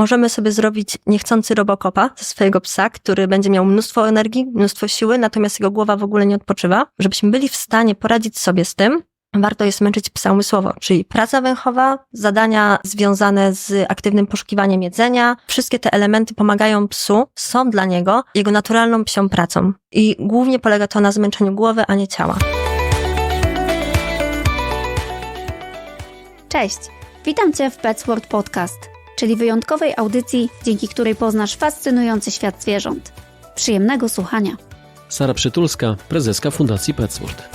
możemy sobie zrobić niechcący robokopa ze swojego psa, który będzie miał mnóstwo energii, mnóstwo siły, natomiast jego głowa w ogóle nie odpoczywa. Żebyśmy byli w stanie poradzić sobie z tym, warto jest męczyć psa umysłowo, czyli praca węchowa, zadania związane z aktywnym poszukiwaniem jedzenia. Wszystkie te elementy pomagają psu, są dla niego jego naturalną psią pracą. I głównie polega to na zmęczeniu głowy, a nie ciała. Cześć! Witam Cię w Pets World Podcast, czyli wyjątkowej audycji, dzięki której poznasz fascynujący świat zwierząt. Przyjemnego słuchania. Sara Przytulska, prezeska Fundacji Petsworld.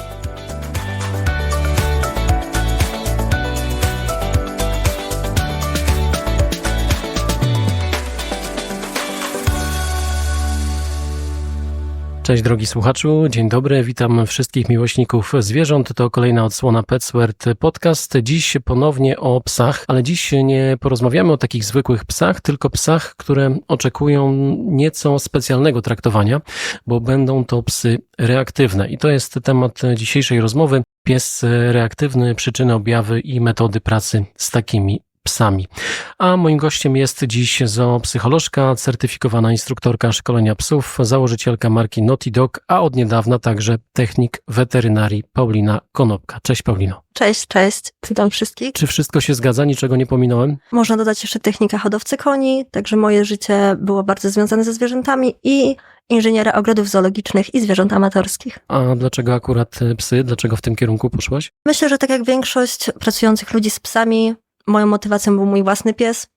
Cześć drogi słuchaczu, dzień dobry, witam wszystkich miłośników zwierząt. To kolejna odsłona Petsword Podcast. Dziś ponownie o psach, ale dziś nie porozmawiamy o takich zwykłych psach, tylko psach, które oczekują nieco specjalnego traktowania, bo będą to psy reaktywne. I to jest temat dzisiejszej rozmowy. Pies reaktywny, przyczyny, objawy i metody pracy z takimi psami. A moim gościem jest dziś zoopsycholożka, certyfikowana instruktorka szkolenia psów, założycielka marki Naughty Dog, a od niedawna także technik weterynarii Paulina Konopka. Cześć Paulino. Cześć, cześć, witam wszystkich. Czy wszystko się zgadza? Niczego nie pominąłem? Można dodać jeszcze technika hodowcy koni, także moje życie było bardzo związane ze zwierzętami i inżyniera ogrodów zoologicznych i zwierząt amatorskich. A dlaczego akurat psy? Dlaczego w tym kierunku poszłaś? Myślę, że tak jak większość pracujących ludzi z psami, moją motywacją był mój własny pies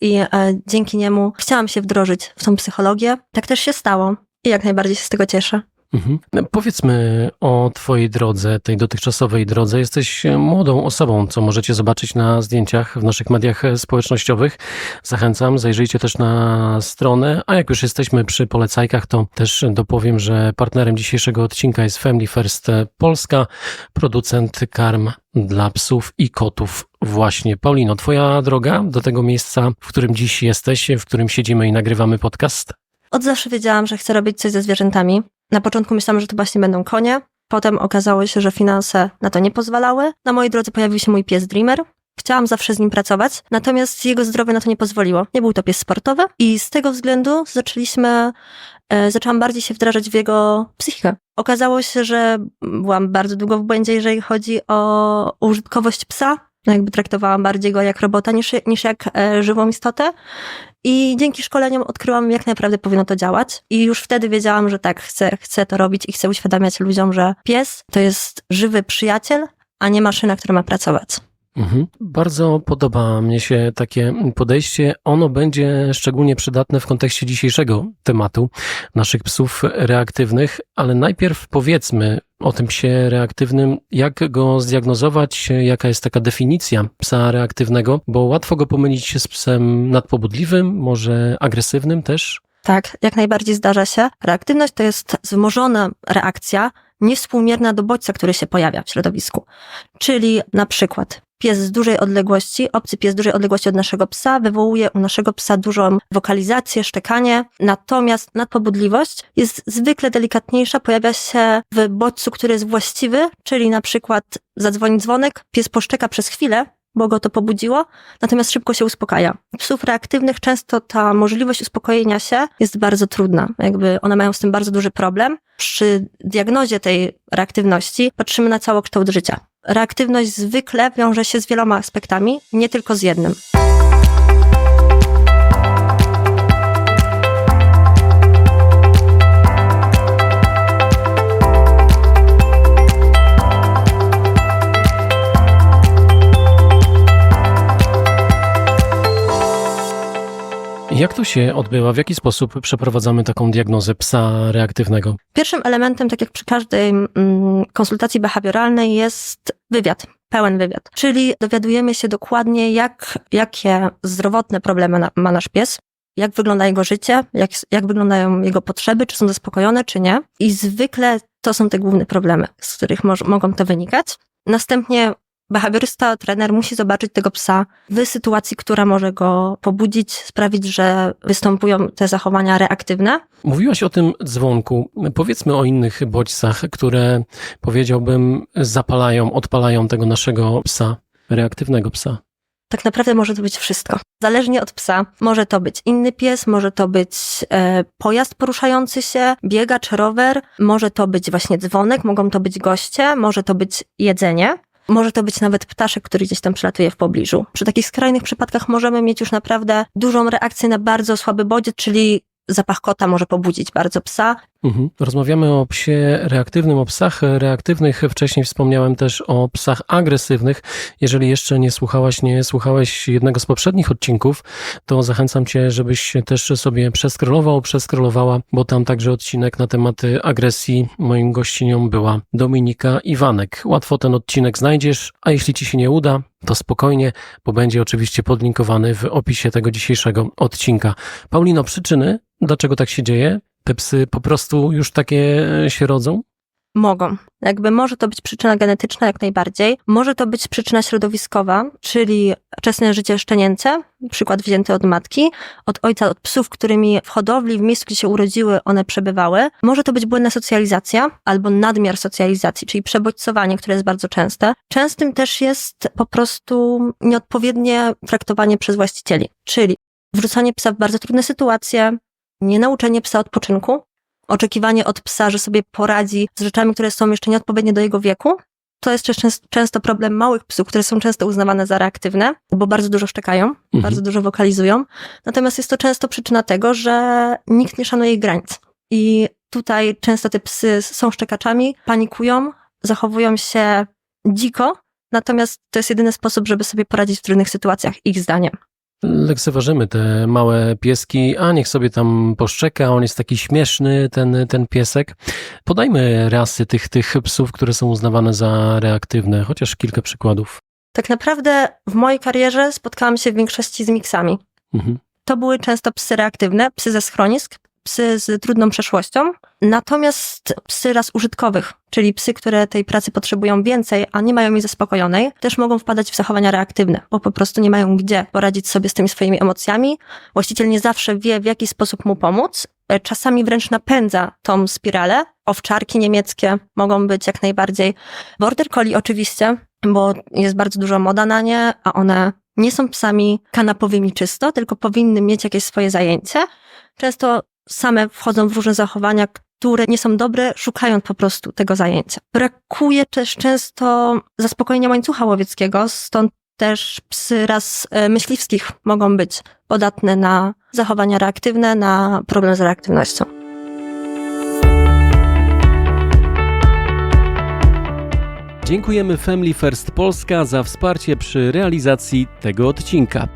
i e, dzięki niemu chciałam się wdrożyć w tą psychologię. Tak też się stało i jak najbardziej się z tego cieszę. Mhm. Powiedzmy o Twojej drodze, tej dotychczasowej drodze. Jesteś młodą osobą, co możecie zobaczyć na zdjęciach w naszych mediach społecznościowych. Zachęcam, zajrzyjcie też na stronę. A jak już jesteśmy przy polecajkach, to też dopowiem, że partnerem dzisiejszego odcinka jest Family First Polska, producent karm dla psów i kotów. Właśnie. Paulino, Twoja droga do tego miejsca, w którym dziś jesteś, w którym siedzimy i nagrywamy podcast? Od zawsze wiedziałam, że chcę robić coś ze zwierzętami. Na początku myślałam, że to właśnie będą konie. Potem okazało się, że finanse na to nie pozwalały. Na mojej drodze pojawił się mój pies Dreamer. Chciałam zawsze z nim pracować, natomiast jego zdrowie na to nie pozwoliło. Nie był to pies sportowy i z tego względu zaczęliśmy, e, zaczęłam bardziej się wdrażać w jego psychikę. Okazało się, że byłam bardzo długo w błędzie, jeżeli chodzi o użytkowość psa. No jakby traktowałam bardziej go jak robota niż, niż jak e, żywą istotę. I dzięki szkoleniom odkryłam, jak naprawdę powinno to działać. I już wtedy wiedziałam, że tak, chcę, chcę to robić i chcę uświadamiać ludziom, że pies to jest żywy przyjaciel, a nie maszyna, która ma pracować. Mhm. Bardzo podoba mnie się takie podejście. Ono będzie szczególnie przydatne w kontekście dzisiejszego tematu naszych psów reaktywnych, ale najpierw powiedzmy o tym psie reaktywnym, jak go zdiagnozować, jaka jest taka definicja psa reaktywnego, bo łatwo go pomylić z psem nadpobudliwym, może agresywnym też. Tak, jak najbardziej zdarza się. Reaktywność to jest wzmożona reakcja niewspółmierna do bodźca, który się pojawia w środowisku. Czyli na przykład pies z dużej odległości, obcy pies z dużej odległości od naszego psa wywołuje u naszego psa dużą wokalizację, szczekanie, natomiast nadpobudliwość jest zwykle delikatniejsza, pojawia się w bodźcu, który jest właściwy, czyli na przykład zadzwoni dzwonek, pies poszczeka przez chwilę, bo go to pobudziło, natomiast szybko się uspokaja. Psów reaktywnych często ta możliwość uspokojenia się jest bardzo trudna. Jakby one mają z tym bardzo duży problem. Przy diagnozie tej reaktywności patrzymy na całokształt życia. Reaktywność zwykle wiąże się z wieloma aspektami, nie tylko z jednym. Jak to się odbywa? W jaki sposób przeprowadzamy taką diagnozę psa reaktywnego? Pierwszym elementem, tak jak przy każdej mm, konsultacji behawioralnej, jest wywiad. Pełen wywiad. Czyli dowiadujemy się dokładnie, jak, jakie zdrowotne problemy ma nasz pies, jak wygląda jego życie, jak, jak wyglądają jego potrzeby, czy są zaspokojone, czy nie. I zwykle to są te główne problemy, z których moż, mogą to wynikać. Następnie behawiorysta, trener musi zobaczyć tego psa w sytuacji, która może go pobudzić, sprawić, że występują te zachowania reaktywne. Mówiłaś o tym dzwonku. Powiedzmy o innych bodźcach, które powiedziałbym zapalają, odpalają tego naszego psa, reaktywnego psa. Tak naprawdę może to być wszystko. Zależnie od psa. Może to być inny pies, może to być e, pojazd poruszający się, biegacz, rower, może to być właśnie dzwonek, mogą to być goście, może to być jedzenie. Może to być nawet ptaszek, który gdzieś tam przelatuje w pobliżu. Przy takich skrajnych przypadkach możemy mieć już naprawdę dużą reakcję na bardzo słaby bodziec, czyli zapach kota może pobudzić bardzo psa. Mhm. Rozmawiamy o psie reaktywnym, o psach reaktywnych. Wcześniej wspomniałem też o psach agresywnych. Jeżeli jeszcze nie słuchałaś, nie słuchałeś jednego z poprzednich odcinków, to zachęcam cię, żebyś też sobie przeskrolował, przeskrolowała, bo tam także odcinek na tematy agresji. Moim gościnią była Dominika Iwanek. Łatwo ten odcinek znajdziesz, a jeśli ci się nie uda, to spokojnie, bo będzie oczywiście podlinkowany w opisie tego dzisiejszego odcinka. Paulino, przyczyny, dlaczego tak się dzieje? Te psy po prostu już takie się rodzą? Mogą. Jakby może to być przyczyna genetyczna jak najbardziej. Może to być przyczyna środowiskowa, czyli wczesne życie szczenięce, przykład wzięty od matki, od ojca, od psów, którymi w hodowli, w miejscu, gdzie się urodziły, one przebywały. Może to być błędna socjalizacja albo nadmiar socjalizacji, czyli przebodźcowanie, które jest bardzo częste. Częstym też jest po prostu nieodpowiednie traktowanie przez właścicieli, czyli wrzucanie psa w bardzo trudne sytuacje, nienauczenie psa odpoczynku, oczekiwanie od psa, że sobie poradzi z rzeczami, które są jeszcze nieodpowiednie do jego wieku. To jest często problem małych psów, które są często uznawane za reaktywne, bo bardzo dużo szczekają, Mhm. bardzo dużo wokalizują. Natomiast jest to często przyczyna tego, że nikt nie szanuje ich granic. I tutaj często te psy są szczekaczami, panikują, zachowują się dziko, natomiast to jest jedyny sposób, żeby sobie poradzić w trudnych sytuacjach, ich zdaniem. Lekceważymy te małe pieski, a niech sobie tam poszczeka, on jest taki śmieszny, ten, ten piesek. Podajmy rasy tych, tych psów, które są uznawane za reaktywne, chociaż kilka przykładów. Tak naprawdę w mojej karierze spotkałam się w większości z miksami. Mhm. To były często psy reaktywne, psy ze schronisk, psy z trudną przeszłością, natomiast psy ras użytkowych, czyli psy, które tej pracy potrzebują więcej, a nie mają jej zaspokojonej, też mogą wpadać w zachowania reaktywne, bo po prostu nie mają gdzie poradzić sobie z tymi swoimi emocjami. Właściciel nie zawsze wie, w jaki sposób mu pomóc. E, Czasami wręcz napędza tą spiralę. Owczarki niemieckie mogą być jak najbardziej. Border collie oczywiście, bo jest bardzo duża moda na nie, a one nie są psami kanapowymi czysto, tylko powinny mieć jakieś swoje zajęcie. Często same wchodzą w różne zachowania, które nie są dobre, szukając po prostu tego zajęcia. Brakuje też często zaspokojenia łańcucha łowieckiego, stąd też psy ras e, myśliwskich mogą być podatne na zachowania reaktywne, na problem z reaktywnością. Dziękujemy Family First Polska za wsparcie przy realizacji tego odcinka.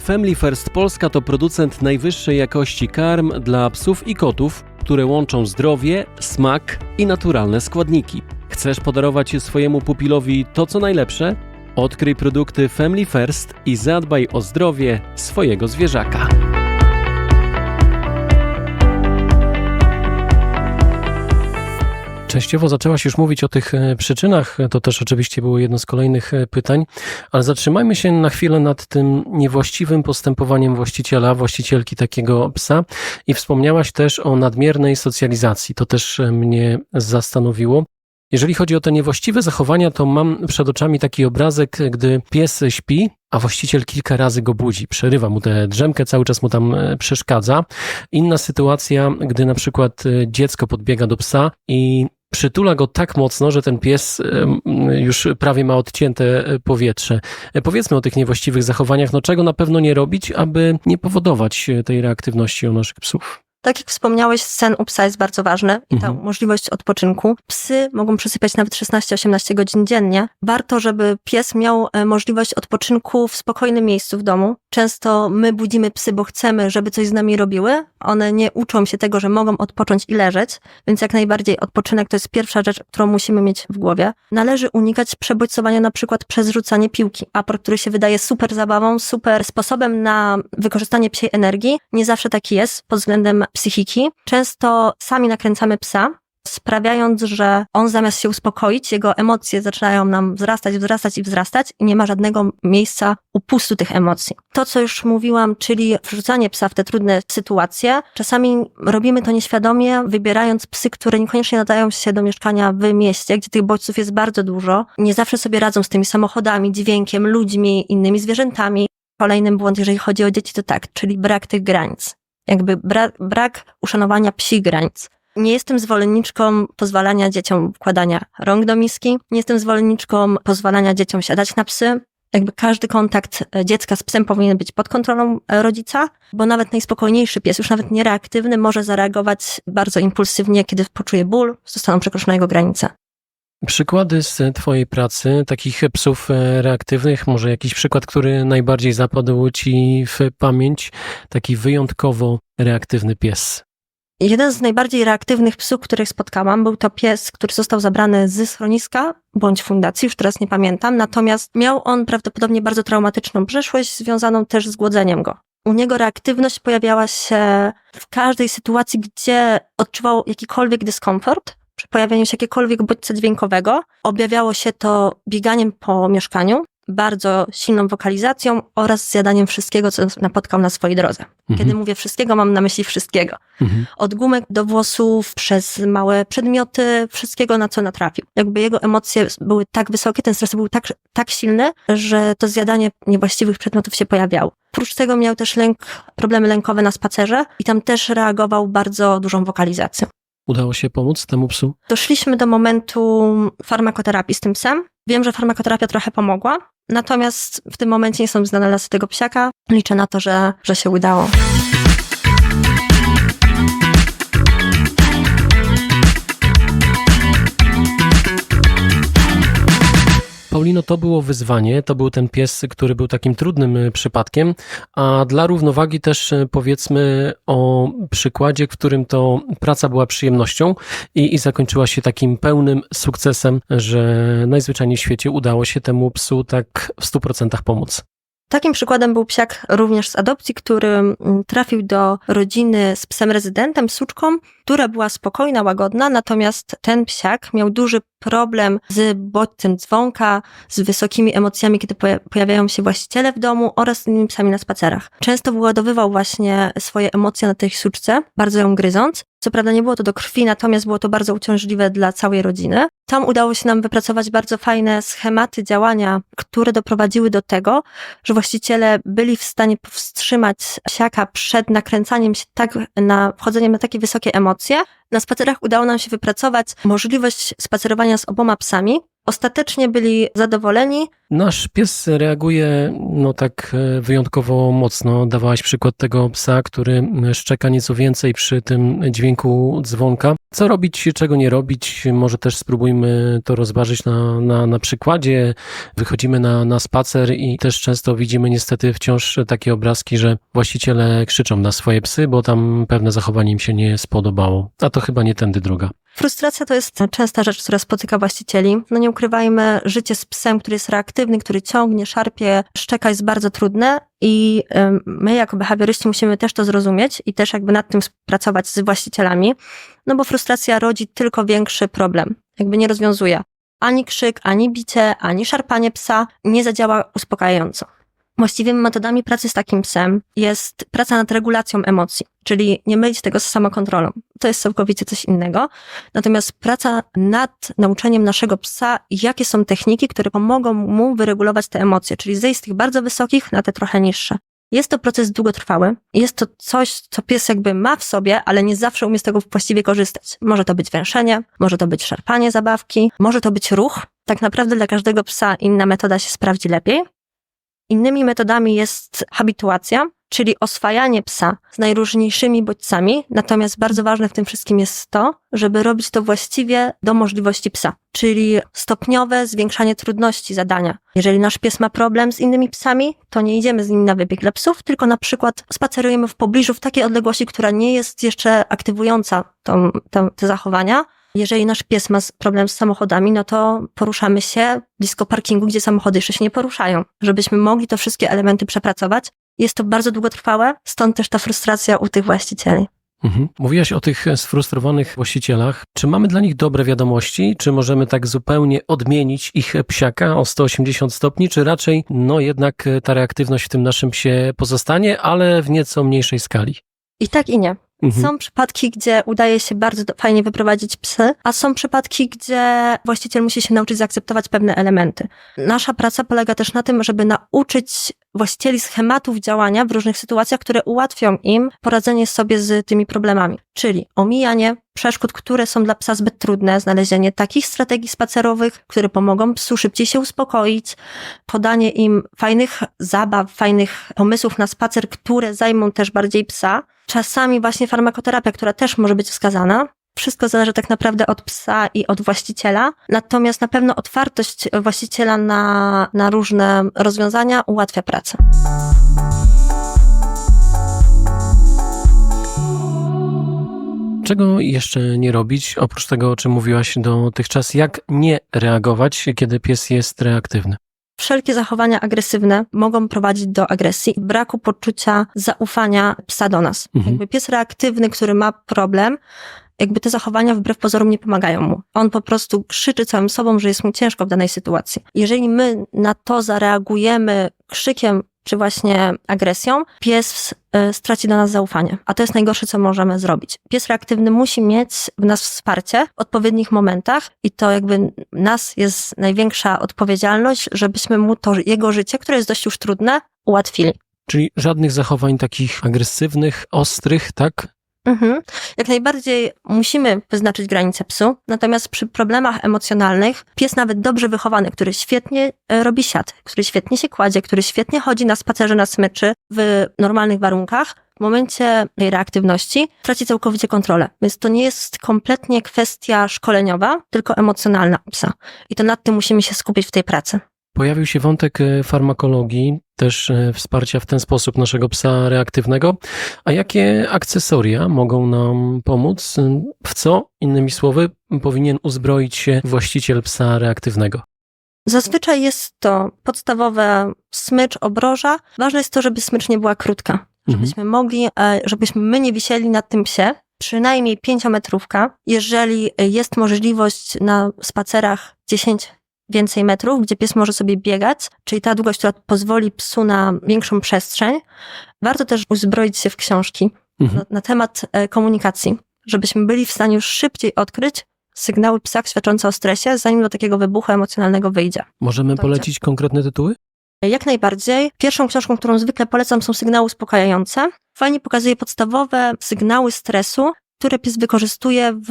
Family First Polska to producent najwyższej jakości karm dla psów i kotów, które łączą zdrowie, smak i naturalne składniki. Chcesz podarować swojemu pupilowi to, co najlepsze? Odkryj produkty Family First i zadbaj o zdrowie swojego zwierzaka. Częściowo zaczęłaś już mówić o tych e, przyczynach, to też oczywiście było jedno z kolejnych e, pytań, ale zatrzymajmy się na chwilę nad tym niewłaściwym postępowaniem właściciela, właścicielki takiego psa i wspomniałaś też o nadmiernej socjalizacji. To też e, mnie zastanowiło. Jeżeli chodzi o te niewłaściwe zachowania, to mam przed oczami taki obrazek, gdy pies śpi, a właściciel kilka razy go budzi, przerywa mu tę drzemkę, cały czas mu tam przeszkadza. Inna sytuacja, gdy na przykład dziecko podbiega do psa i przytula go tak mocno, że ten pies już prawie ma odcięte e, powietrze. E, Powiedzmy o tych niewłaściwych zachowaniach, no czego na pewno nie robić, aby nie powodować e, tej reaktywności u naszych psów. Tak jak wspomniałeś, sen u psa jest bardzo ważny i ta Mhm. możliwość odpoczynku. Psy mogą przysypiać nawet 16-18 godzin dziennie. Warto, żeby pies miał możliwość odpoczynku w spokojnym miejscu w domu. Często my budzimy psy, bo chcemy, żeby coś z nami robiły. One nie uczą się tego, że mogą odpocząć i leżeć, więc jak najbardziej odpoczynek to jest pierwsza rzecz, którą musimy mieć w głowie. Należy unikać przebodźcowania na przykład przez rzucanie piłki. Aport, który się wydaje super zabawą, super sposobem na wykorzystanie psiej energii, nie zawsze taki jest pod względem psychiki. Często sami nakręcamy psa, sprawiając, że on zamiast się uspokoić, jego emocje zaczynają nam wzrastać, wzrastać i wzrastać i nie ma żadnego miejsca upustu tych emocji. To, co już mówiłam, czyli wrzucanie psa w te trudne sytuacje, czasami robimy to nieświadomie, wybierając psy, które niekoniecznie nadają się do mieszkania w mieście, gdzie tych bodźców jest bardzo dużo. Nie zawsze sobie radzą z tymi samochodami, dźwiękiem, ludźmi, innymi zwierzętami. Kolejny błąd, jeżeli chodzi o dzieci, to tak, czyli brak tych granic. Jakby brak, brak uszanowania psich granic. Nie jestem zwolenniczką pozwalania dzieciom wkładania rąk do miski. Nie jestem zwolenniczką pozwalania dzieciom siadać na psy. Jakby każdy kontakt e, dziecka z psem powinien być pod kontrolą e, rodzica, bo nawet najspokojniejszy pies, już nawet niereaktywny, może zareagować bardzo impulsywnie, kiedy poczuje ból, zostaną przekroczone jego granice. Przykłady z Twojej pracy, takich psów e, reaktywnych, może jakiś przykład, który najbardziej zapadł Ci w pamięć, taki wyjątkowo reaktywny pies. Jeden z najbardziej reaktywnych psów, których spotkałam, był to pies, który został zabrany z schroniska bądź fundacji, już teraz nie pamiętam, natomiast miał on prawdopodobnie bardzo traumatyczną przeszłość, związaną też z głodzeniem go. U niego reaktywność pojawiała się w każdej sytuacji, gdzie odczuwał jakikolwiek dyskomfort, przy pojawieniu się jakiegokolwiek bodźca dźwiękowego. Objawiało się to bieganiem po mieszkaniu, bardzo silną wokalizacją oraz zjadaniem wszystkiego, co napotkał na swojej drodze. Kiedy Mhm. mówię wszystkiego, mam na myśli wszystkiego Mhm. od gumek do włosów, przez małe przedmioty, wszystkiego na co natrafił. Jakby jego emocje były tak wysokie, ten stres był tak, tak silny, że to zjadanie niewłaściwych przedmiotów się pojawiało. Oprócz tego miał też lęk, problemy lękowe na spacerze i tam też reagował bardzo dużą wokalizacją. Udało się pomóc temu psu? Doszliśmy do momentu farmakoterapii z tym psem. Wiem, że farmakoterapia trochę pomogła, natomiast w tym momencie nie jestem znana losy tego psiaka. Liczę na to, że, że się udało. Paulino, to było wyzwanie, to był ten pies, który był takim trudnym y, przypadkiem, a dla równowagi też y, powiedzmy o przykładzie, w którym to praca była przyjemnością i, i zakończyła się takim pełnym sukcesem, że najzwyczajniej w świecie udało się temu psu tak w 100% pomóc. Takim przykładem był psiak również z adopcji, który mm, trafił do rodziny z psem rezydentem, suczką, która była spokojna, łagodna, natomiast ten psiak miał duży problem z bodźcem dzwonka, z wysokimi emocjami, kiedy poja- pojawiają się właściciele w domu oraz z innymi psami na spacerach. Często wyładowywał właśnie swoje emocje na tej suczce, bardzo ją gryząc. Co prawda nie było to do krwi, natomiast było to bardzo uciążliwe dla całej rodziny. Tam udało się nam wypracować bardzo fajne schematy działania, które doprowadziły do tego, że właściciele byli w stanie powstrzymać psiaka przed nakręcaniem się tak na wchodzeniem na takie wysokie emocje. Na spacerach udało nam się wypracować możliwość spacerowania z oboma psami. Ostatecznie byli zadowoleni. Nasz pies reaguje no tak e, wyjątkowo mocno. Dawałaś przykład tego psa, który szczeka nieco więcej przy tym dźwięku dzwonka. Co robić, czego nie robić? Może też spróbujmy to rozważyć na, na, na przykładzie. Wychodzimy na, na spacer i też często widzimy niestety wciąż takie obrazki, że właściciele krzyczą na swoje psy, bo tam pewne zachowanie im się nie spodobało. A to chyba nie tędy droga. Frustracja to jest częsta rzecz, która spotyka właścicieli. No nie ukrywajmy, życie z psem, który jest reaktywny, który ciągnie, szarpie, szczeka jest bardzo trudne i my jako behawioryści musimy też to zrozumieć i też jakby nad tym pracować z właścicielami, no bo frustracja rodzi tylko większy problem, jakby nie rozwiązuje. Ani krzyk, ani bicie, ani szarpanie psa nie zadziała uspokajająco. Właściwymi metodami pracy z takim psem jest praca nad regulacją emocji, czyli nie mylić tego z samokontrolą. To jest całkowicie coś innego. Natomiast praca nad nauczeniem naszego psa, jakie są techniki, które pomogą mu wyregulować te emocje, czyli zejść z tych bardzo wysokich na te trochę niższe. Jest to proces długotrwały. Jest to coś, co pies jakby ma w sobie, ale nie zawsze umie z tego właściwie korzystać. Może to być węszenie, może to być szarpanie zabawki, może to być ruch. Tak naprawdę dla każdego psa inna metoda się sprawdzi lepiej. Innymi metodami jest habituacja, czyli oswajanie psa z najróżniejszymi bodźcami. Natomiast bardzo ważne w tym wszystkim jest to, żeby robić to właściwie do możliwości psa, czyli stopniowe zwiększanie trudności zadania. Jeżeli nasz pies ma problem z innymi psami, to nie idziemy z nim na wybieg dla psów, tylko na przykład spacerujemy w pobliżu w takiej odległości, która nie jest jeszcze aktywująca tą, tą, te zachowania. Jeżeli nasz pies ma problem z samochodami, no to poruszamy się blisko parkingu, gdzie samochody jeszcze się nie poruszają, żebyśmy mogli to wszystkie elementy przepracować. Jest to bardzo długotrwałe, stąd też ta frustracja u tych właścicieli. Mhm. Mówiłaś o tych sfrustrowanych właścicielach. Czy mamy dla nich dobre wiadomości? Czy możemy tak zupełnie odmienić ich psiaka o 180 stopni? Czy raczej, no jednak ta reaktywność w tym naszym psie pozostanie, ale w nieco mniejszej skali? I tak i nie. Mhm. Są przypadki, gdzie udaje się bardzo fajnie wyprowadzić psy, a są przypadki, gdzie właściciel musi się nauczyć zaakceptować pewne elementy. Nasza praca polega też na tym, żeby nauczyć właścicieli schematów działania w różnych sytuacjach, które ułatwią im poradzenie sobie z tymi problemami. Czyli omijanie przeszkód, które są dla psa zbyt trudne, znalezienie takich strategii spacerowych, które pomogą psu szybciej się uspokoić, podanie im fajnych zabaw, fajnych pomysłów na spacer, które zajmą też bardziej psa. Czasami właśnie farmakoterapia, która też może być wskazana. Wszystko zależy tak naprawdę od psa i od właściciela. Natomiast na pewno otwartość właściciela na, na różne rozwiązania ułatwia pracę. Czego jeszcze nie robić, oprócz tego, o czym mówiłaś dotychczas? Jak nie reagować, kiedy pies jest reaktywny? Wszelkie zachowania agresywne mogą prowadzić do agresji i braku poczucia zaufania psa do nas. Mhm. Jakby pies reaktywny, który ma problem, jakby te zachowania wbrew pozorom nie pomagają mu. On po prostu krzyczy całym sobą, że jest mu ciężko w danej sytuacji. Jeżeli my na to zareagujemy krzykiem czy właśnie agresją, pies y, straci do nas zaufanie. A to jest najgorsze, co możemy zrobić. Pies reaktywny musi mieć w nas wsparcie w odpowiednich momentach i to jakby nas jest największa odpowiedzialność, żebyśmy mu to jego życie, które jest dość już trudne, ułatwili. Czyli żadnych zachowań takich agresywnych, ostrych, tak? Mhm. Jak najbardziej musimy wyznaczyć granice psu, natomiast przy problemach emocjonalnych pies nawet dobrze wychowany, który świetnie e, robi siat, który świetnie się kładzie, który świetnie chodzi na spacerze na smyczy w normalnych warunkach, w momencie tej reaktywności traci całkowicie kontrolę. Więc to nie jest kompletnie kwestia szkoleniowa, tylko emocjonalna psa. I to nad tym musimy się skupić w tej pracy. Pojawił się wątek e, farmakologii, też e, wsparcia w ten sposób naszego psa reaktywnego. A jakie akcesoria mogą nam pomóc? W co, innymi słowy, powinien uzbroić się właściciel psa reaktywnego? Zazwyczaj jest to podstawowe smycz, obroża. Ważne jest to, żeby smycz nie była krótka. Mhm. Żebyśmy mogli, e, żebyśmy my nie wisieli na tym psie. Przynajmniej pięciometrówka. Jeżeli jest możliwość na spacerach 10 więcej metrów, gdzie pies może sobie biegać, czyli ta długość, która pozwoli psu na większą przestrzeń. Warto też uzbroić się w książki Mhm. na, na temat e, komunikacji, żebyśmy byli w stanie już szybciej odkryć sygnały psa świadczące o stresie, zanim do takiego wybuchu emocjonalnego wyjdzie. Możemy polecić konkretne tytuły? Jak najbardziej. Pierwszą książką, którą zwykle polecam, są sygnały uspokajające. Fajnie pokazuje podstawowe sygnały stresu, które pies wykorzystuje w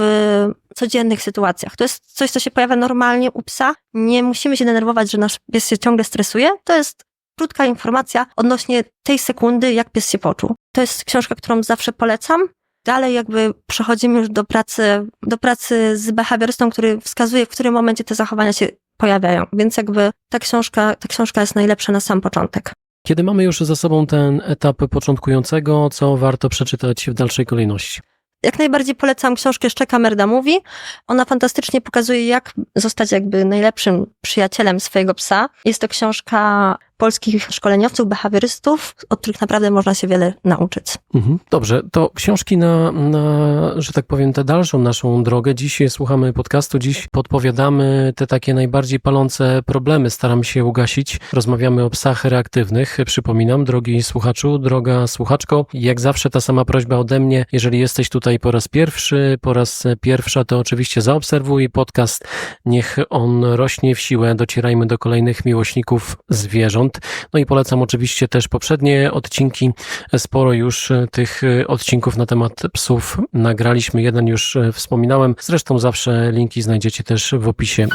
codziennych sytuacjach. To jest coś, co się pojawia normalnie u psa. Nie musimy się denerwować, że nasz pies się ciągle stresuje. To jest krótka informacja odnośnie tej sekundy, jak pies się poczuł. To jest książka, którą zawsze polecam. Dalej jakby przechodzimy już do pracy, do pracy z behawiorystą, który wskazuje, w którym momencie te zachowania się pojawiają. Więc jakby ta książka, ta książka jest najlepsza na sam początek. Kiedy mamy już za sobą ten etap początkującego, co warto przeczytać w dalszej kolejności? Jak najbardziej polecam książkę Szczeka Merda Mówi. Ona fantastycznie pokazuje, jak zostać jakby najlepszym przyjacielem swojego psa. Jest to książka polskich szkoleniowców, behawiorystów, od których naprawdę można się wiele nauczyć. Mhm. Dobrze, to książki na, na, że tak powiem, tę dalszą naszą drogę. Dziś słuchamy podcastu, dziś podpowiadamy te takie najbardziej palące problemy, staramy się ugasić. Rozmawiamy o psach reaktywnych. Przypominam, drogi słuchaczu, droga słuchaczko, jak zawsze ta sama prośba ode mnie, jeżeli jesteś tutaj po raz pierwszy, po raz pierwsza, to oczywiście zaobserwuj podcast, niech on rośnie w siłę, docierajmy do kolejnych miłośników zwierząt. No i polecam oczywiście też poprzednie odcinki. Sporo już e, tych e, odcinków na temat psów nagraliśmy. Jeden już e, wspominałem. Zresztą zawsze linki znajdziecie też w opisie.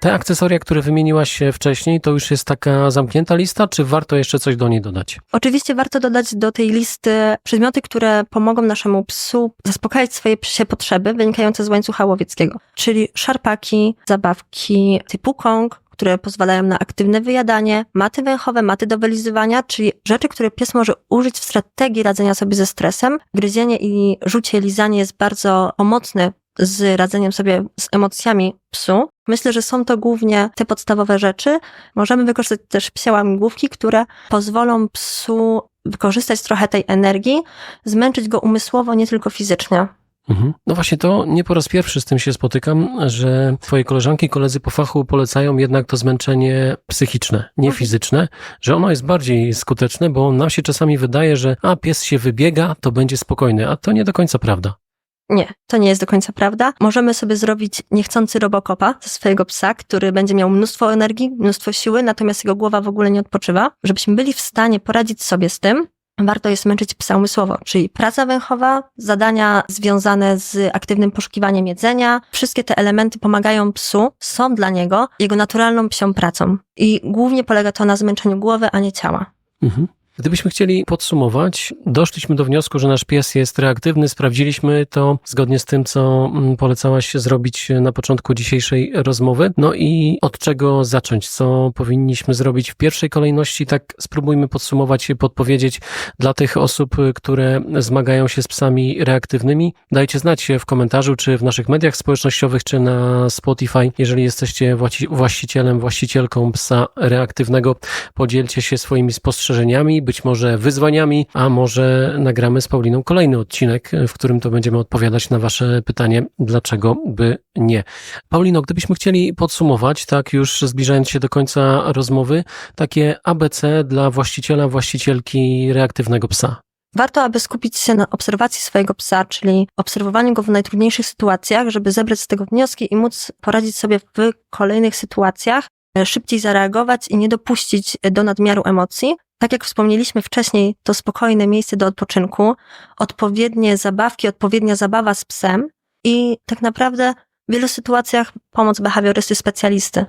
Te akcesoria, które wymieniłaś wcześniej, to już jest taka zamknięta lista, czy warto jeszcze coś do niej dodać? Oczywiście warto dodać do tej listy przedmioty, które pomogą naszemu psu zaspokajać swoje psie potrzeby wynikające z łańcucha łowieckiego, czyli szarpaki, zabawki typu kong, które pozwalają na aktywne wyjadanie, maty węchowe, maty do wylizywania, czyli rzeczy, które pies może użyć w strategii radzenia sobie ze stresem. Gryzienie i rzucie, lizanie jest bardzo pomocne z radzeniem sobie z emocjami psu. Myślę, że są to głównie te podstawowe rzeczy. Możemy wykorzystać też psie łamigłówki, które pozwolą psu wykorzystać trochę tej energii, zmęczyć go umysłowo, nie tylko fizycznie. Mhm. No właśnie to nie po raz pierwszy z tym się spotykam, że twoje koleżanki i koledzy po fachu polecają jednak to zmęczenie psychiczne, nie Mhm. fizyczne, że ono jest bardziej skuteczne, bo nam się czasami wydaje, że a pies się wybiega, to będzie spokojny, a to nie do końca prawda. Nie, to nie jest do końca prawda. Możemy sobie zrobić niechcący robokopa ze swojego psa, który będzie miał mnóstwo energii, mnóstwo siły, natomiast jego głowa w ogóle nie odpoczywa. Żebyśmy byli w stanie poradzić sobie z tym, warto jest męczyć psa umysłowo, czyli praca węchowa, zadania związane z aktywnym poszukiwaniem jedzenia. Wszystkie te elementy pomagają psu, są dla niego jego naturalną psią pracą. I głównie polega to na zmęczeniu głowy, a nie ciała. Mhm. Gdybyśmy chcieli podsumować, doszliśmy do wniosku, że nasz pies jest reaktywny, sprawdziliśmy to zgodnie z tym, co mm, polecałaś zrobić na początku dzisiejszej rozmowy. No i od czego zacząć? Co powinniśmy zrobić w pierwszej kolejności? Tak spróbujmy podsumować i podpowiedzieć dla tych osób, które zmagają się z psami reaktywnymi. Dajcie znać w komentarzu, czy w naszych mediach społecznościowych, czy na Spotify. Jeżeli jesteście właścicielem, właścicielką psa reaktywnego, podzielcie się swoimi spostrzeżeniami, być może wyzwaniami, a może nagramy z Pauliną kolejny odcinek, w którym to będziemy odpowiadać na Wasze pytanie, dlaczego by nie. Paulino, gdybyśmy chcieli podsumować, tak już zbliżając się do końca rozmowy, takie ABC dla właściciela, właścicielki reaktywnego psa. Warto, aby skupić się na obserwacji swojego psa, czyli obserwowaniu go w najtrudniejszych sytuacjach, żeby zebrać z tego wnioski i móc poradzić sobie w kolejnych sytuacjach, szybciej zareagować i nie dopuścić do nadmiaru emocji. Tak jak wspomnieliśmy wcześniej, to spokojne miejsce do odpoczynku, odpowiednie zabawki, odpowiednia zabawa z psem i tak naprawdę w wielu sytuacjach pomoc behawiorysty specjalisty.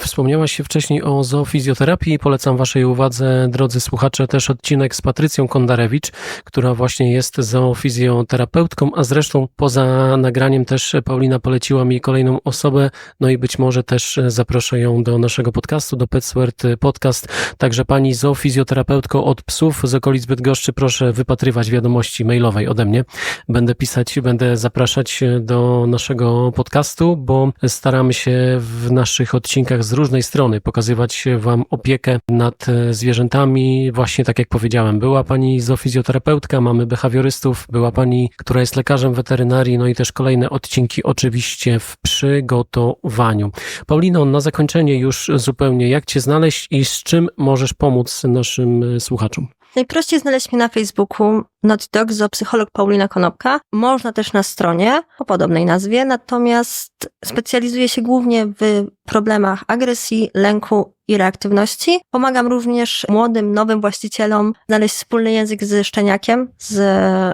Wspomniałaś się wcześniej o zoofizjoterapii. Polecam Waszej uwadze, drodzy słuchacze, też odcinek z Patrycją Kondarewicz, która właśnie jest zoofizjoterapeutką, a zresztą poza nagraniem też Paulina poleciła mi kolejną osobę, no i być może też zaproszę ją do naszego podcastu, do Petsword Podcast. Także pani zoofizjoterapeutko od psów z okolic Bydgoszczy, proszę wypatrywać wiadomości mailowej ode mnie. Będę pisać, będę zapraszać do naszego podcastu, bo staramy się w naszych odcinkach z różnej strony pokazywać Wam opiekę nad e, zwierzętami. Właśnie tak jak powiedziałem, była Pani zoofizjoterapeutka, mamy behawiorystów, była Pani, która jest lekarzem weterynarii, no i też kolejne odcinki oczywiście w przygotowaniu. Paulino, na zakończenie już zupełnie, jak Cię znaleźć i z czym możesz pomóc naszym e, słuchaczom? Najprościej znaleźć mnie na Facebooku Not Dog zoopsycholog Paulina Konopka. Można też na stronie o podobnej nazwie, natomiast specjalizuję się głównie w problemach agresji, lęku i reaktywności. Pomagam również młodym, nowym właścicielom znaleźć wspólny język ze szczeniakiem, z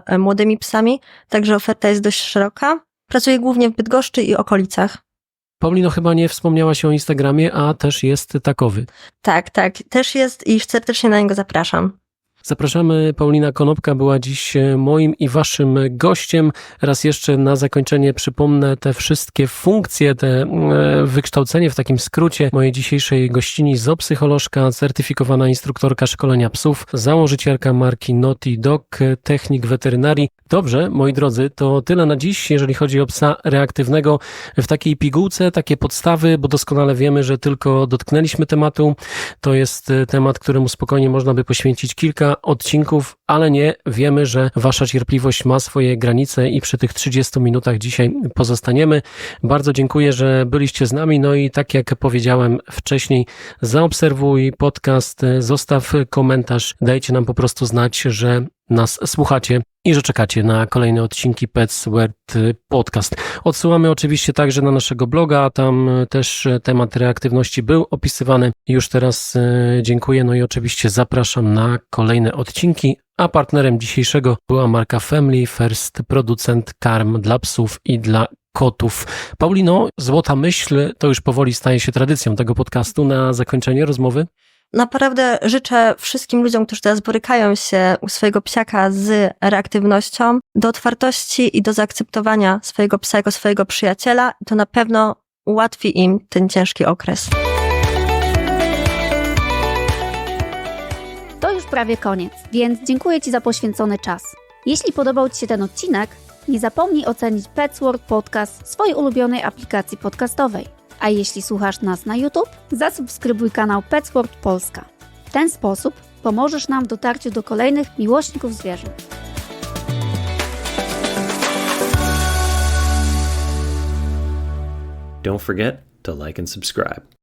e, młodymi psami, także oferta jest dość szeroka. Pracuję głównie w Bydgoszczy i okolicach. Paulino, chyba nie wspomniałaś o Instagramie, a też jest takowy. Tak, tak, też jest i serdecznie na niego zapraszam. Zapraszamy. Paulina Konopka była dziś e, moim i waszym gościem. Raz jeszcze na zakończenie przypomnę te wszystkie funkcje, te e, wykształcenie w takim skrócie mojej dzisiejszej gościni zoopsycholożka, certyfikowana instruktorka szkolenia psów, założycielka marki Naughty Dog, technik weterynarii. Dobrze, moi drodzy, to tyle na dziś, jeżeli chodzi o psa reaktywnego. W takiej pigułce, takie podstawy, bo doskonale wiemy, że tylko dotknęliśmy tematu. To jest e, temat, któremu spokojnie można by poświęcić kilka odcinków, ale nie, wiemy, że wasza cierpliwość ma swoje granice i przy tych 30 minutach dzisiaj pozostaniemy. Bardzo dziękuję, że byliście z nami. No i tak jak powiedziałem wcześniej, zaobserwuj podcast, zostaw komentarz, dajcie nam po prostu znać, że nas słuchacie i że czekacie na kolejne odcinki Pets World Podcast. Odsyłamy oczywiście także na naszego bloga, tam też temat reaktywności był opisywany. Już teraz e, dziękuję, no i oczywiście zapraszam na kolejne odcinki, a partnerem dzisiejszego była marka Family First, producent karm dla psów i dla kotów. Paulino, złota myśl to już powoli staje się tradycją tego podcastu na zakończenie rozmowy. Naprawdę życzę wszystkim ludziom, którzy teraz borykają się u swojego psiaka z reaktywnością, do otwartości i do zaakceptowania swojego psa jako swojego przyjaciela. To na pewno ułatwi im ten ciężki okres. To już prawie koniec, więc dziękuję Ci za poświęcony czas. Jeśli podobał Ci się ten odcinek, nie zapomnij ocenić Petsworld Podcast w swojej ulubionej aplikacji podcastowej. A jeśli słuchasz nas na YouTube, zasubskrybuj kanał Petsworld Polska. W ten sposób pomożesz nam w dotarciu do kolejnych miłośników zwierząt. Don't forget to like and subscribe.